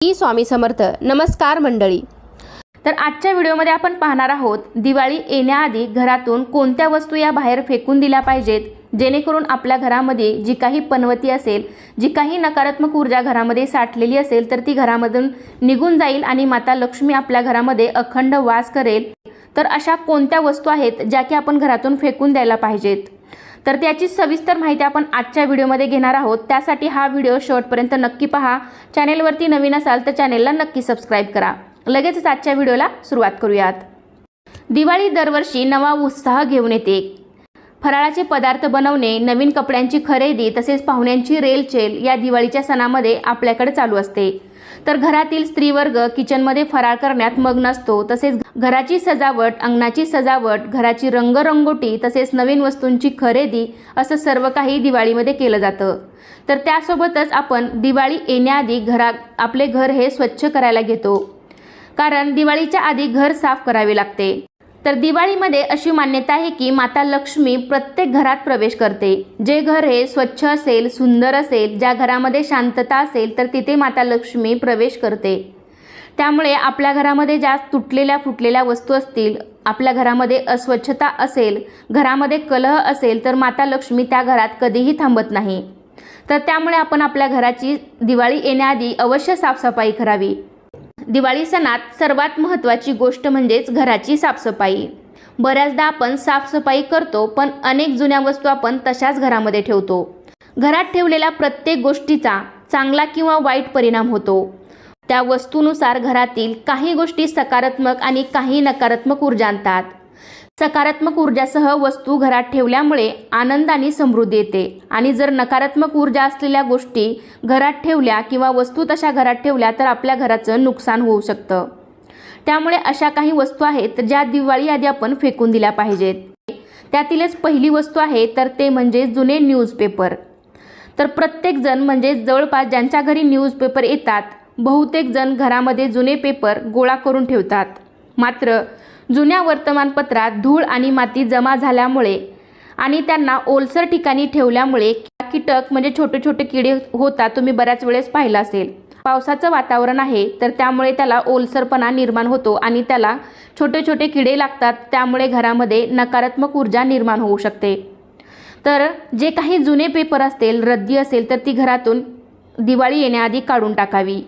E Swami Samarth. नमस्कार मंडळी. तर आजच्या व्हिडिओमध्ये आपण पाहणार आहोत दिवाळी येण्याआधी घरातून कोणत्या वस्तू या बाहेर फेकून दिल्या पाहिजेत? जेणेकरून आपल्या घरामध्ये जी काही पनवती असेल जी काही नकारात्मक ऊर्जा घरामध्ये साठलेली असेल तर ती घरामधून निघून जाईल आणि माता लक्ष्मी आपल्या घरामध्ये अखंड वास करेल. तर अशा कोणत्या वस्तू आहेत ज्या की आपण घरातून फेकून द्यायला पाहिजेत? तर त्याची सविस्तर माहिती आपण आजच्या व्हिडिओमध्ये घेणार आहोत. त्यासाठी हा व्हिडिओ शेवटपर्यंत नक्की पहा. चॅनेलवरती नवीन असाल तर चॅनेलला नक्की सबस्क्राईब करा. लगेचच आजच्या व्हिडिओला सुरुवात करूयात. दिवाळी दरवर्षी नवा उत्साह घेऊन येते. फराळाचे पदार्थ बनवणे नवीन कपड्यांची खरेदी तसेच पाहुण्यांची रेलचेल या दिवाळीच्या सणामध्ये आपल्याकडे चालू असते. तर घरातील स्त्रीवर्ग किचनमध्ये फराळ करण्यात मग्न असतो. तसेच घराची सजावट अंगणाची सजावट घराची रंगरंगोटी तसेच नवीन वस्तूंची खरेदी असं सर्व काही दिवाळीमध्ये केलं जातं. तर त्यासोबतच आपण दिवाळी येण्याआधी घरा आपले घर हे स्वच्छ करायला घेतो. कारण दिवाळीच्या आधी घर साफ करावे लागते. तर दिवाळीमध्ये अशी मान्यता आहे की माता लक्ष्मी प्रत्येक घरात प्रवेश करते. जे घर हे स्वच्छ असेल सुंदर असेल ज्या घरामध्ये शांतता असेल तर तिथे माता लक्ष्मी प्रवेश करते. त्यामुळे आपल्या घरामध्ये ज्या तुटलेल्या फुटलेल्या वस्तू असतील आपल्या घरामध्ये अस्वच्छता असेल घरामध्ये कलह असेल तर माता लक्ष्मी त्या घरात कधीही थांबत नाही. तर त्यामुळे आपण आपल्या घराची दिवाळी येण्याआधी अवश्य साफसफाई करावी. दिवाळी सणात सर्वात महत्त्वाची गोष्ट म्हणजेच घराची साफसफाई. बऱ्याचदा आपण साफसफाई करतो पण अनेक जुन्या वस्तू आपण तशाच घरामध्ये ठेवतो. घरात ठेवलेल्या प्रत्येक गोष्टीचा चांगला किंवा वाईट परिणाम होतो. त्या वस्तूनुसार घरातील काही गोष्टी सकारात्मक आणि काही नकारात्मक ऊर्जा आणतात. सकारात्मक ऊर्जासह वस्तू घरात ठेवल्यामुळे आनंद आणि समृद्धी येते. आणि जर नकारात्मक ऊर्जा असलेल्या गोष्टी घरात ठेवल्या किंवा वस्तू तशा घरात ठेवल्या तर आपल्या घराचं नुकसान होऊ शकतं. त्यामुळे अशा काही वस्तू आहेत ज्या दिवाळी आधी आपण फेकून दिल्या पाहिजेत. त्यातीलच पहिली वस्तू आहे तर ते म्हणजे जुने न्यूजपेपर तर प्रत्येकजण म्हणजे जवळपास ज्यांच्या घरी न्यूजपेपर येतात बहुतेक जण घरामध्ये जुने पेपर गोळा करून ठेवतात. मात्र जुन्या वर्तमानपत्रात धूळ आणि माती जमा झाल्यामुळे आणि त्यांना ओलसर ठिकाणी ठेवल्यामुळे कीटक म्हणजे छोटे छोटे किडे होतात तुम्ही बऱ्याच वेळेस पाहिलं असेल. पावसाचं वातावरण आहे तर त्यामुळे त्याला ओलसरपणा निर्माण होतो आणि त्याला छोटे छोटे किडे लागतात त्यामुळे घरामध्ये नकारात्मक ऊर्जा निर्माण होऊ शकते. तर जे काही जुने पेपर असतील रद्दी असेल तर ती घरातून दिवाळी येण्याआधी काढून टाकावी.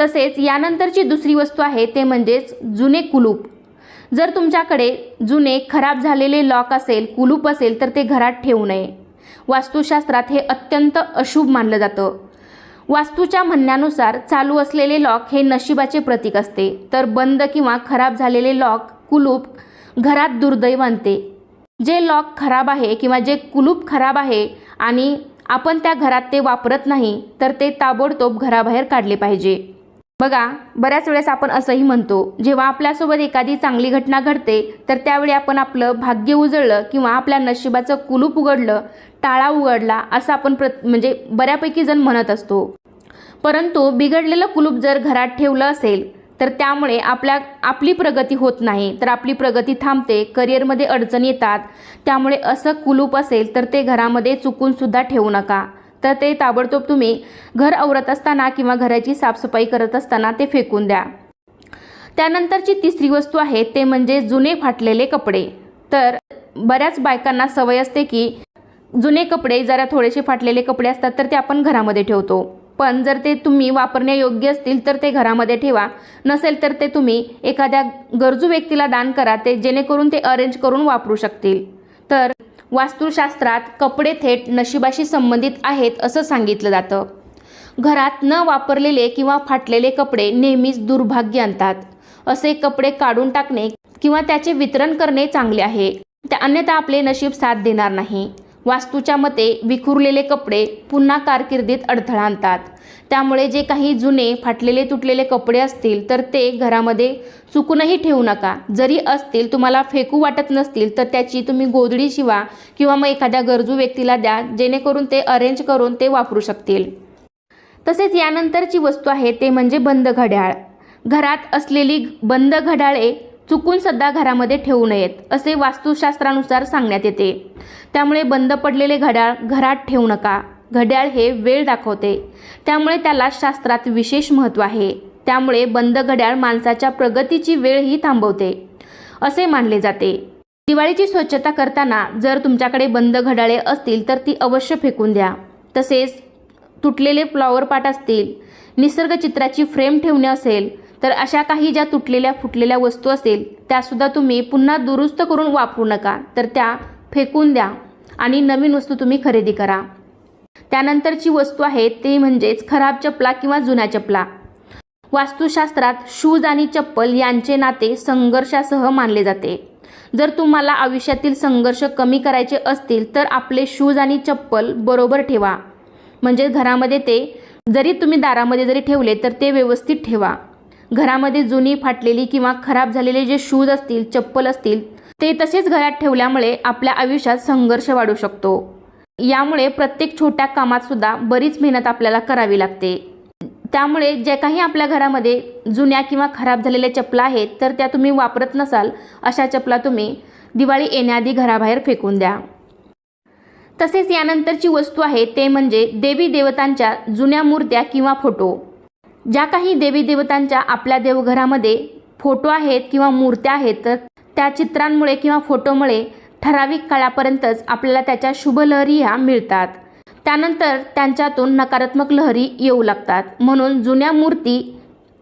तसेच यानंतरची दुसरी वस्तू आहे ते म्हणजेच जुने कुलूप. जर तुमच्याकडे जुने खराब झालेले लॉक असेल कुलूप असेल तर ते घरात ठेवू नये. वास्तुशास्त्रात हे अत्यंत अशुभ मानलं जातं. वास्तूच्या म्हणण्यानुसार चालू असलेले लॉक हे नशिबाचे प्रतीक असते. तर बंद किंवा खराब झालेले लॉक कुलूप घरात दुर्दैव आणते. जे लॉक खराब आहे किंवा जे कुलूप खराब आहे आणि आपण त्या घरात ते वापरत नाही तर ते ताबडतोब घराबाहेर काढले पाहिजे. बघा बऱ्याच वेळेस आपण असंही म्हणतो जेव्हा आपल्यासोबत एखादी चांगली घटना घडते तर त्यावेळी आपण आपलं भाग्य उजळलं किंवा आपल्या नशिबाचं कुलूप उघडलं टाळा उघडला असं आपण प्र म्हणजे बऱ्यापैकी जण म्हणत असतो. परंतु बिघडलेलं कुलूप जर घरात ठेवलं असेल तर त्यामुळे आपल्या आपली प्रगती होत नाही तर आपली प्रगती थांबते करिअरमध्ये अडचण येतात. त्यामुळे असं कुलूप असेल तर ते घरामध्ये चुकूनसुद्धा ठेवू नका. तर ते ताबडतोब तुम्ही घर आवरत असताना किंवा घराची साफसफाई करत असताना ते फेकून द्या. त्यानंतरची तिसरी वस्तू आहे ते म्हणजे जुने फाटलेले कपडे. तर बऱ्याच बायकांना सवय असते की जुने कपडे जरा थोडेसे फाटलेले कपडे असतात तर ते आपण घरामध्ये ठेवतो. पण जर ते तुम्ही वापरण्यायोग्य असतील तर ते घरामध्ये ठेवा. नसेल तर ते तुम्ही एखाद्या गरजू व्यक्तीला दान करा ते जेणेकरून ते अरेंज करून वापरू शकतील. तर वास्तुशास्त्रात कपडे थेट नशिबाशी संबंधित आहेत असं सांगितलं जातं. घरात न वापरलेले किंवा फाटलेले कपडे नेहमीच दुर्भाग्य आणतात. असे कपडे काढून टाकणे किंवा त्याचे वितरण करणे चांगले आहे. त्या अन्यथा आपले नशीब साथ देणार नाही. वास्तूच्या मते विखुरलेले कपडे पुन्हा कारकिर्दीत अडथळा आणतात. त्यामुळे जे काही जुने फाटलेले तुटलेले कपडे असतील तर ते घरामध्ये चुकूनही ठेवू नका. जरी असतील तुम्हाला फेकू वाटत नसतील तर त्याची तुम्ही गोधडी शिवा किंवा मग एखाद्या गरजू व्यक्तीला द्या जेणेकरून ते अरेंज करून ते वापरू शकतील. तसेच यानंतरची वस्तू आहे ते म्हणजे बंद घड्याळ. घरात असलेली बंद घड्याळे चुकून सध्या घरामध्ये ठेवू नयेत असे वास्तुशास्त्रानुसार सांगण्यात येते. त्यामुळे बंद पडलेले घड्याळ घरात ठेवू नका. घड्याळ हे वेळ दाखवते. त्यामुळे त्याला शास्त्रात विशेष महत्त्व आहे. त्यामुळे बंद घड्याळ माणसाच्या प्रगतीची वेळही थांबवते असे मानले जाते. दिवाळीची स्वच्छता करताना जर तुमच्याकडे बंद घड्याळे असतील तर ती अवश्य फेकून द्या. तसेच तुटलेले फ्लॉवर पाट असतील निसर्गचित्राची फ्रेम ठेवणे असेल तर अशा काही ज्या तुटलेल्या फुटलेल्या वस्तू असतील त्यासुद्धा तुम्ही पुन्हा दुरुस्त करून वापरू नका. तर त्या फेकून द्या आणि नवीन वस्तू तुम्ही खरेदी करा. त्यानंतरची वस्तू आहे ते म्हणजेच खराब चपला किंवा जुन्या चपला. वास्तुशास्त्रात शूज आणि चप्पल यांचे नाते संघर्षासह मानले जाते. जर तुम्हाला आयुष्यातील संघर्ष कमी करायचे असतील तर आपले शूज आणि चप्पल बरोबर ठेवा. म्हणजे घरामध्ये ते जरी तुम्ही दारामध्ये जरी ठेवले तर ते व्यवस्थित ठेवा. घरामध्ये जुनी फाटलेली किंवा खराब झालेले जे शूज असतील चप्पल असतील ते तसेच घरात ठेवल्यामुळे आपल्या आयुष्यात संघर्ष वाढू शकतो. यामुळे प्रत्येक छोट्या कामात सुद्धा बरीच मेहनत आपल्याला करावी लागते. त्यामुळे जे काही आपल्या घरामध्ये जुन्या किंवा खराब झालेल्या चपला आहेत तर त्या तुम्ही वापरत नसाल अशा चपला तुम्ही दिवाळी येण्याआधी घराबाहेर फेकून द्या. तसेच यानंतरची वस्तू आहे ते म्हणजे देवी देवतांच्या जुन्या मूर्त्या किंवा फोटो ज्या काही देवी देवतांच्या आपल्या देवघरामध्ये फोटो आहेत किंवा मूर्त्या आहेत तर त्या चित्रांमुळे किंवा फोटोमुळे ठराविक काळापर्यंतच आपल्याला त्याच्या शुभ लहरी ह्या मिळतात. त्यानंतर त्यांच्यातून नकारात्मक लहरी येऊ लागतात. म्हणून जुन्या मूर्ती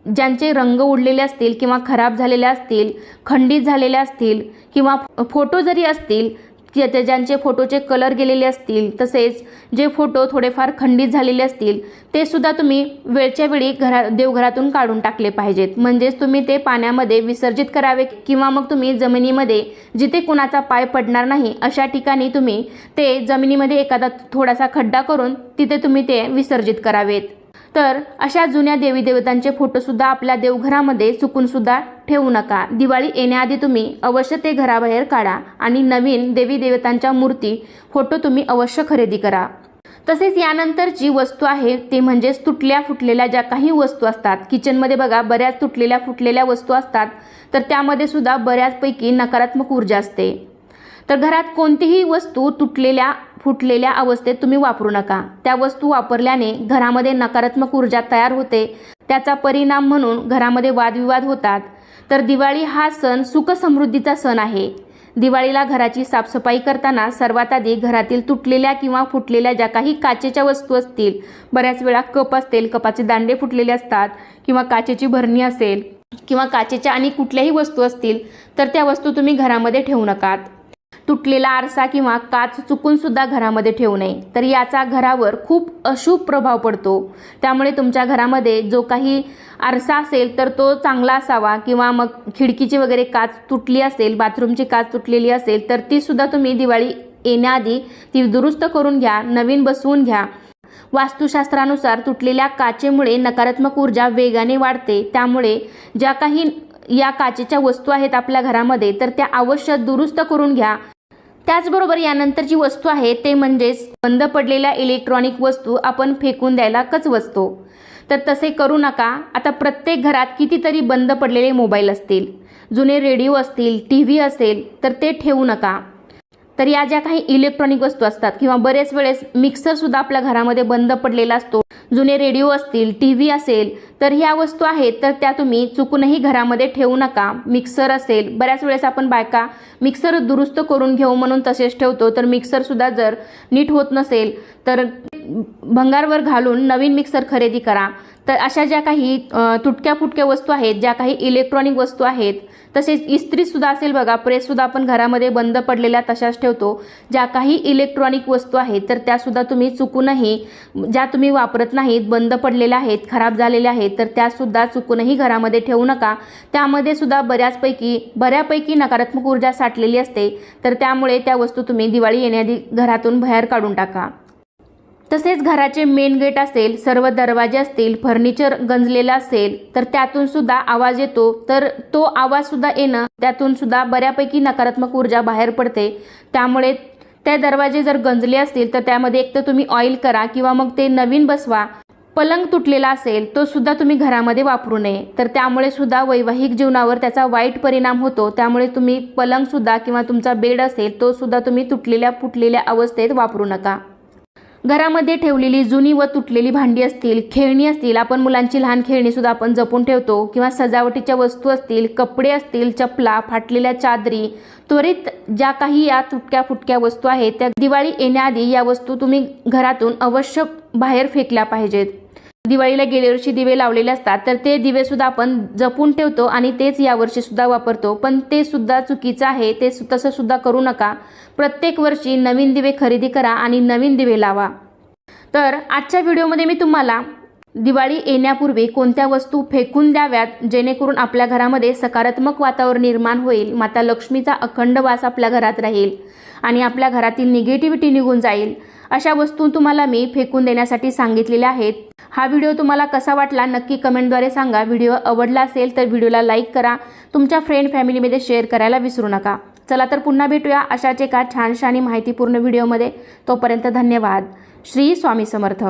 ज्यांचे रंग उडलेले असतील किंवा खराब झालेल्या असतील खंडित झालेल्या असतील किंवा फोटो जरी असतील ज्याचे ज्यांचे फोटोचे कलर गेलेले असतील तसेच जे फोटो थोडेफार खंडित झालेले असतील ते सुद्धा तुम्ही वेळच्या वेळी घरा देवघरातून काढून टाकले पाहिजेत. म्हणजेच तुम्ही ते पाण्यामध्ये विसर्जित करावे किंवा मग तुम्ही जमिनीमध्ये जिथे कुणाचा पाय पडणार नाही अशा ठिकाणी तुम्ही ते जमिनीमध्ये एखादा थोडासा खड्डा करून तिथे तुम्ही ते विसर्जित करावेत. तर अशा जुन्या देवी देवतांचे फोटोसुद्धा आपल्या देवघरामध्ये चुकूनसुद्धा ठेवू नका. दिवाळी येण्याआधी तुम्ही अवश्य ते घराबाहेर काढा आणि नवीन देवी देवतांच्या मूर्ती फोटो तुम्ही अवश्य खरेदी करा. तसेच यानंतरची वस्तू आहे ते म्हणजेच तुटल्या फुटलेल्या ज्या काही वस्तू असतात किचनमध्ये बघा बऱ्याच तुटलेल्या फुटलेल्या वस्तू असतात तर त्यामध्ये सुद्धा बऱ्याचपैकी नकारात्मक ऊर्जा असते. तर घरात कोणतीही वस्तू तुटलेल्या फुटलेल्या अवस्थेत तुम्ही वापरू नका. त्या वस्तू वापरल्याने घरामध्ये नकारात्मक ऊर्जा तयार होते. त्याचा परिणाम म्हणून घरामध्ये वादविवाद होतात. तर दिवाळी हा सण सुखसमृद्धीचा सण आहे. दिवाळीला घराची साफसफाई करताना सर्वात आधी घरातील तुटलेल्या किंवा फुटलेल्या ज्या काही काचेच्या वस्तू असतील बऱ्याच वेळा कप असतील कपाचे दांडे फुटलेले असतात किंवा काचेची भरणी असेल किंवा काचेच्या आणि कुठल्याही वस्तू असतील तर त्या वस्तू तुम्ही घरामध्ये ठेवू नकात. तुटलेला आरसा किंवा काच चुकूनसुद्धा घरामध्ये ठेवू नये तर याचा घरावर खूप अशुभ प्रभाव पडतो. त्यामुळे तुमच्या घरामध्ये जो काही आरसा असेल तर तो चांगला असावा किंवा मग खिडकीची वगैरे काच तुटली असेल बाथरूमची काच तुटलेली असेल तर तीसुद्धा तुम्ही दिवाळी येण्याआधी ती दुरुस्त करून घ्या नवीन बसवून घ्या. वास्तुशास्त्रानुसार तुटलेल्या काचेमुळे नकारात्मक ऊर्जा वेगाने वाढते. त्यामुळे ज्या काही या काचेच्या वस्तू आहेत आपल्या घरामध्ये तर त्या अवश्य दुरुस्त करून घ्या. त्याचबरोबर यानंतर जी वस्तू आहे ते म्हणजेच बंद पडलेल्या इलेक्ट्रॉनिक वस्तू आपण फेकून द्यायला कचवचतो तर तसे करू नका. आता प्रत्येक घरात कितीतरी बंद पडलेले मोबाईल असतील जुने रेडिओ असतील टी व्ही असेल तर ते ठेवू नका. तर या ज्या काही इलेक्ट्रॉनिक वस्तू असतात किंवा बरेच वेळेस मिक्सरसुद्धा आपल्या घरामध्ये बंद पडलेला असतो जुने रेडिओ असतील टी व्ही असेल तर ह्या वस्तू आहेत तर त्या तुम्ही चुकूनही घरामध्ये ठेवू नका. मिक्सर असेल बऱ्याच वेळेस आपण बायका मिक्सर दुरुस्त करून घेऊ म्हणून तसेच ठेवतो तर मिक्सरसुद्धा जर नीट होत नसेल तर भंगारवर घालून नवीन मिक्सर खरेदी करा. तर अशा ज्या काही तुटक्या फुटक्या वस्तू आहेत ज्या काही इलेक्ट्रॉनिक वस्तू आहेत तसेच इस्त्रीसुद्धा असेल बघा प्रेससुद्धा आपण घरामध्ये बंद पडलेल्या तशाच ठेवतो. ज्या काही इलेक्ट्रॉनिक वस्तू आहेत तर त्यासुद्धा तुम्ही चुकूनही ज्या तुम्ही वापरत नाहीत बंद पडलेल्या आहेत खराब झालेल्या आहेत तर त्यासुद्धा चुकूनही घरामध्ये ठेवू नका. त्यामध्ये सुद्धा बऱ्याचपैकी बऱ्यापैकी नकारात्मक ऊर्जा साठलेली असते. तर त्यामुळे त्या वस्तू तुम्ही दिवाळी येण्याआधी घरातून बाहेर काढून टाका. तसेच घराचे मेन गेट असेल सर्व दरवाजे असतील फर्निचर गंजलेलं असेल तर त्यातून सुद्धा आवाज येतो. तर तो आवाज सुद्धा येणं त्यातून सुद्धा बऱ्यापैकी नकारात्मक ऊर्जा बाहेर पडते. त्यामुळे ते दरवाजे जर गंजले असतील तर त्यामध्ये एक तर तुम्ही ऑइल करा किंवा मग ते नवीन बसवा. पलंग तुटलेला असेल तो सुद्धा तुम्ही घरामध्ये वापरू नये. तर त्यामुळे सुद्धा वैवाहिक जीवनावर त्याचा वाईट परिणाम होतो. त्यामुळे तुम्ही पलंग सुद्धा किंवा तुमचा बेड असेल तो सुद्धा तुम्ही तुटलेल्या फुटलेल्या अवस्थेत वापरू नका. घरामध्ये ठेवलेली जुनी व तुटलेली भांडी असतील खेळणी असतील आपण मुलांची लहान खेळणीसुद्धा आपण जपून ठेवतो किंवा सजावटीच्या वस्तू असतील कपडे असतील चपला फाटलेल्या चादरी त्वरित ज्या काही या तुटक्या फुटक्या वस्तू आहेत त्या दिवाळी येण्याआधी या वस्तू तुम्ही घरातून अवश्य बाहेर फेकल्या पाहिजेत. दिवाळीला गेल्या वर्षी दिवे लावलेले असतात तर ते दिवे सुद्धा आपण जपून ठेवतो आणि तेच यावर्षी सुद्धा वापरतो. पण ते सुद्धा चुकीचं आहे ते सु- तसं सुद्धा करू नका. प्रत्येक वर्षी नवीन दिवे खरेदी करा आणि नवीन दिवे लावा. तर आजच्या व्हिडिओमध्ये मी तुम्हाला दिवाळी येण्यापूर्वी कोणत्या वस्तू फेकून द्याव्यात? जेणेकरून आपल्या घरामध्ये सकारात्मक वातावरण निर्माण होईल माता लक्ष्मीचा अखंड वास आपल्या घरात राहील आणि आपल्या घरातील निगेटिव्हिटी निघून जाईल. अशा वस्तू तुम्हाला मी फेकून देण्यासाठी सांगितलेल्या आहेत. हा व्हिडिओ तुम्हाला कसा वाटला नक्की कमेंटद्वारे सांगा. व्हिडिओ आवडला असेल तर व्हिडिओला लाईक करा. तुमच्या फ्रेंड फॅमिलीमध्ये शेअर करायला विसरू नका. चला तर पुन्हा भेटूया अशाच एका छानशा आणि माहितीपूर्ण व्हिडिओमध्ये. तोपर्यंत धन्यवाद. श्री स्वामी समर्थ.